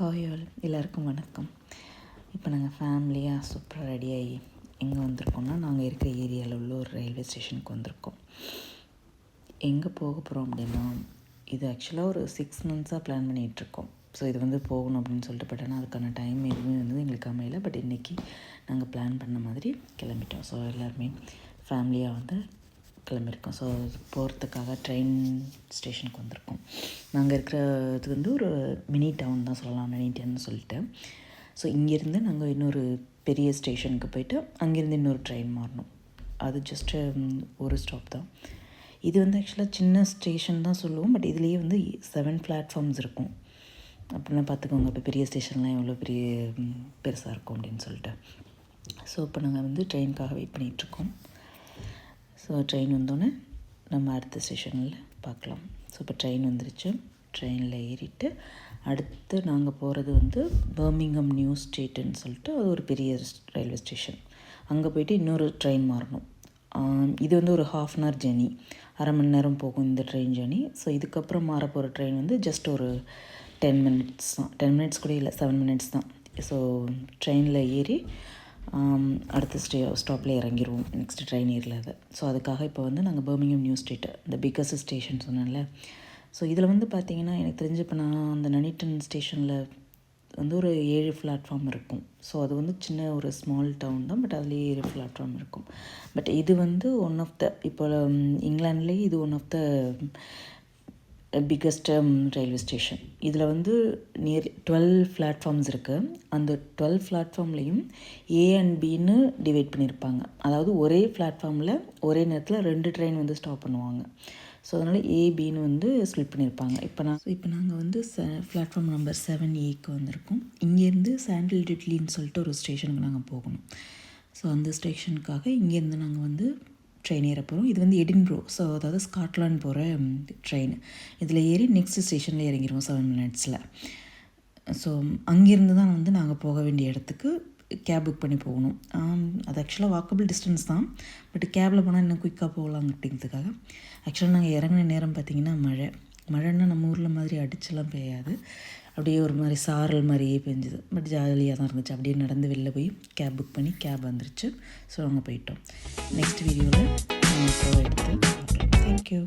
Hi all எல்லாருக்கும் வணக்கம். இப்போ நாங்கள் ஃபேமிலியாக சூப்பராக ரெடியாகி எங்கே வந்திருக்கோம்னா நாங்கள் இருக்கிற ஏரியாவில் உள்ள ஒரு ரயில்வே ஸ்டேஷனுக்கு வந்திருக்கோம். எங்கே போக போகிறோம் அப்படின்னா இது ஆக்சுவலாக ஒரு சிக்ஸ் மந்த்ஸாக பிளான் பண்ணிகிட்ருக்கோம் ஸோ இது வந்து போகணும் அப்படின்னு சொல்லிட்டு பட் ஆனால் அதுக்கான டைம் எதுவுமே வந்து எங்களுக்கு அமையல. பட் இன்றைக்கி நாங்கள் பிளான் பண்ண மாதிரி கிளம்பிட்டோம். ஸோ எல்லாருமே ஃபேமிலியாக வந்து கிளம்பியிருக்கோம் ஸோ போகிறதுக்காக ட்ரெயின் ஸ்டேஷனுக்கு வந்திருக்கோம். நாங்கள் இருக்கிற இது வந்து ஒரு மினி டவுன் தான் சொல்லலாம் மினிட்டன்னு சொல்லிட்டு. ஸோ இங்கேருந்து நாங்கள் இன்னொரு பெரிய ஸ்டேஷனுக்கு போயிட்டு அங்கேருந்து இன்னொரு ட்ரெயின் மாறணும். அது ஜஸ்ட்டு ஒரு ஸ்டாப் தான். இது வந்து ஆக்சுவலாக சின்ன ஸ்டேஷன் தான் சொல்லுவோம் பட் இதுலேயே வந்து செவன் பிளாட்ஃபார்ம்ஸ் இருக்கும். அப்படின்னா பார்த்துக்கோங்க இப்போ பெரிய ஸ்டேஷன்லாம் எவ்வளோ பெரிய பெருசாக இருக்கும் அப்படின்னு சொல்லிட்டு. ஸோ இப்போ நாங்கள் வந்து ட்ரெயினுக்காக வெயிட் பண்ணிகிட்ருக்கோம் ஸோ ட்ரெயின் வந்தோடனே நம்ம அடுத்த ஸ்டேஷனில் பார்க்கலாம். ஸோ இப்போ ட்ரெயின் வந்துருச்சு. ட்ரெயினில் ஏறிட்டு அடுத்து நாங்கள் போகிறது வந்து பர்மிங்கம் நியூ ஸ்டேட்டுன்னு சொல்லிட்டு அது ஒரு பெரிய ரயில்வே ஸ்டேஷன் அங்கே போயிட்டு இன்னொரு ட்ரெயின் மாறணும். இது வந்து ஒரு ஹாஃப் அன் ஹவர் ஜேர்னி அரை மணி நேரம் போகும் இந்த ட்ரெயின் ஜேர்னி ஸோ இதுக்கப்புறம் மாற போகிற ட்ரெயின் வந்து ஜஸ்ட் ஒரு டென் மினிட்ஸ் தான். டென் மினிட்ஸ் கூட இல்லை செவன் மினிட்ஸ் தான். ஸோ ட்ரெயினில் ஏறி அடுத்த ஸ்டே ஸ்டாப்பில் இறங்கிடுவோம் நெக்ஸ்ட் ட்ரெயின் ஏரில் அது. ஸோ அதுக்காக இப்போ வந்து நாங்கள் பர்மிங்கம் நியூ ஸ்டேட்டு இந்த பிக்கஸ்ட் ஸ்டேஷன் சொன்னேன்ல. ஸோ இதில் வந்து பார்த்திங்கன்னா எனக்கு தெரிஞ்சு இப்போ நான் அந்த நனிட்டன் ஸ்டேஷனில் வந்து ஒரு ஏழு பிளாட்ஃபார்ம் இருக்கும். ஸோ அது வந்து சின்ன ஒரு ஸ்மால் டவுன் தான் பட் அதுலேயே ஏழு பிளாட்ஃபார்ம் இருக்கும். பட் இது வந்து ஒன் ஆஃப் த இப்போ இங்கிலாண்ட்லேயே இது one of the biggest railway station இதில் வந்து நியர் டுவெல் பிளாட்ஃபார்ம்ஸ் இருக்குது அந்த டுவெல் பிளாட்ஃபார்ம்லேயும் ஏ அண்ட் பின்னு டிவைட் பண்ணியிருப்பாங்க அதாவது ஒரே பிளாட்ஃபார்மில் ஒரே நேரத்தில் ரெண்டு ட்ரெயின் வந்து ஸ்டாப் பண்ணுவாங்க. ஸோ அதனால் ஏபின்னு வந்து ஸ்ப்ளிட் பண்ணியிருப்பாங்க இப்போ நான் இப்போ நாங்கள் வந்து ச பிளாட்ஃபார்ம் நம்பர் செவன் ஏக்கு வந்திருக்கோம். இங்கேருந்து சாண்டில் டிட்லின்னு சொல்லிட்டு ஒரு ஸ்டேஷனுக்கு நாங்கள் போகணும். ஸோ அந்த ஸ்டேஷனுக்காக இங்கேருந்து நாங்கள் வந்து ட்ரெயின் ஏற போகிறோம் இது வந்து எடின்ப்ரோ ஸோ அதாவது ஸ்காட்லாண்ட் போகிற ட்ரெயின் இதில் ஏறி நெக்ஸ்ட் ஸ்டேஷனில் இறங்கிடுவோம் செவன் மினிட்ஸில் ஸோ அங்கேருந்து தான் வந்து நாங்கள் போக வேண்டிய இடத்துக்கு கேப் புக் பண்ணி போகணும். அது ஆக்சுவலாக வாக்கபிள் டிஸ்டன்ஸ் தான். பட் கேபில் போனால் இன்னும் குயிக்காக போகலாம் அப்படிங்கிறதுக்காக. ஆக்சுவலாக நாங்கள் இறங்கின நேரம் பார்த்திங்கன்னா மழை. மழைன்னா நம்ம ஊரில் மாதிரி அடிச்செல்லாம் பெய்யாது. அப்படியே ஒரு மாதிரி சாரல் மாதிரியே பெஞ்சுது. பட் ஜாலியாக தான் இருந்துச்சு. அப்படியே நடந்து வெளில போய் கேப் புக் பண்ணி கேப் வந்துருச்சு. ஸோ அங்கே போயிட்டோம். நெக்ஸ்ட் வீடியோவில் எடுத்து தேங்க்யூ